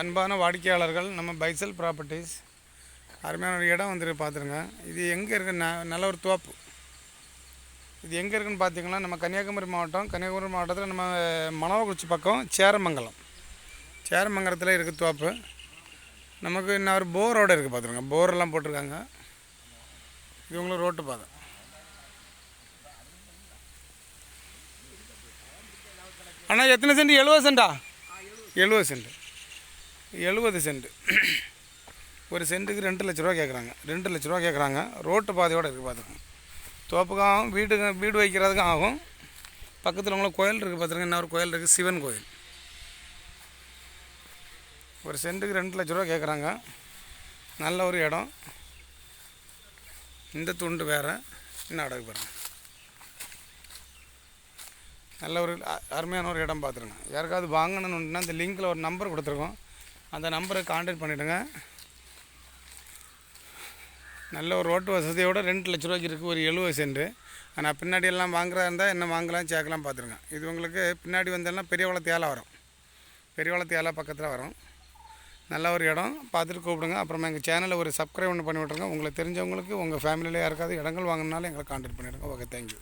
அன்பான வாடிக்கையாளர்கள் நம்ம பைசல் ப்ராப்பர்ட்டிஸ். அருமையான ஒரு இடம் வந்துட்டு பார்த்துருங்க. இது எங்கே இருக்கு? ந நல்ல ஒரு தோப்பு. இது எங்கே இருக்குன்னு பார்த்தீங்கன்னா நம்ம கன்னியாகுமரி மாவட்டம் கன்னியாகுமரி மாவட்டத்தில் நம்ம மணவக்குறிச்சி பக்கம் சேரமங்கலம். சேரமங்கலத்தில் இருக்குது தோப்பு. நமக்கு இன்னும் ஒரு போரோடு இருக்குது பார்த்துருங்க. போரெல்லாம் போட்டிருக்காங்க. இது உங்களுக்கு ரோட்டு பாதை. அண்ணா எத்தனை சென்ட்? எழுபது சென்டா? எழுபது சென்ட். எழுபது சென்ட். ஒரு சென்ட்டுக்கு ரெண்டு லட்ச ரூபா கேட்குறாங்க ரெண்டு லட்ச ரூபா கேட்குறாங்க ரோட்டு பாதையோடு இருக்குது பார்த்துக்கோங்க தோப்புக்கும் ஆகும் வீட்டுக்கு வீடு வைக்கிறதுக்கும் ஆகும். பக்கத்தில் உங்களை கோயில் இருக்குது பார்த்துருங்க இன்னொரு கோயில் இருக்குது சிவன் கோயில். ஒரு சென்ட்டுக்கு ரெண்டு லட்ச ரூபா கேட்குறாங்க நல்ல ஒரு இடம். இந்த துண்டு வேறு. இன்னும் அடகு பாருங்க. நல்ல ஒரு அருமையான ஒரு இடம் பார்த்துருங்க யாருக்காவது வாங்கணும்னா இந்த லிங்கில் ஒரு நம்பர் கொடுத்துருக்கோம். அந்த நம்பரை காண்டாக்ட் பண்ணிவிடுங்க நல்ல ஒரு ரோட்டு வசதியோடு ரெண்டு லட்ச ரூபாய்க்கு இருக்குது ஒரு எழுபது சென்ட். ஆனால் பின்னாடி எல்லாம் வாங்குறதா இருந்தால் என்ன வாங்கலாம் சேர்க்கலாம் பார்த்துருங்க இது உங்களுக்கு பின்னாடி வந்தெல்லாம் பெரிய வளத்து வரும். பெரிய வளத்து பக்கத்தில் வரும். நல்ல ஒரு இடம். பார்த்துட்டு கூப்பிடுங்க. அப்புறமா எங்கள் சேனலில் ஒரு சப்ஸ்கிரைப் ஒன்று பண்ணி விட்ருங்க உங்களுக்கு தெரிஞ்சவங்களுக்கு உங்கள் ஃபேமிலியில் யாருக்காவது இடங்கள் வாங்கினாலும் எங்களை காண்டாக்ட் பண்ணிவிடுங்க ஓகே தேங்க்யூ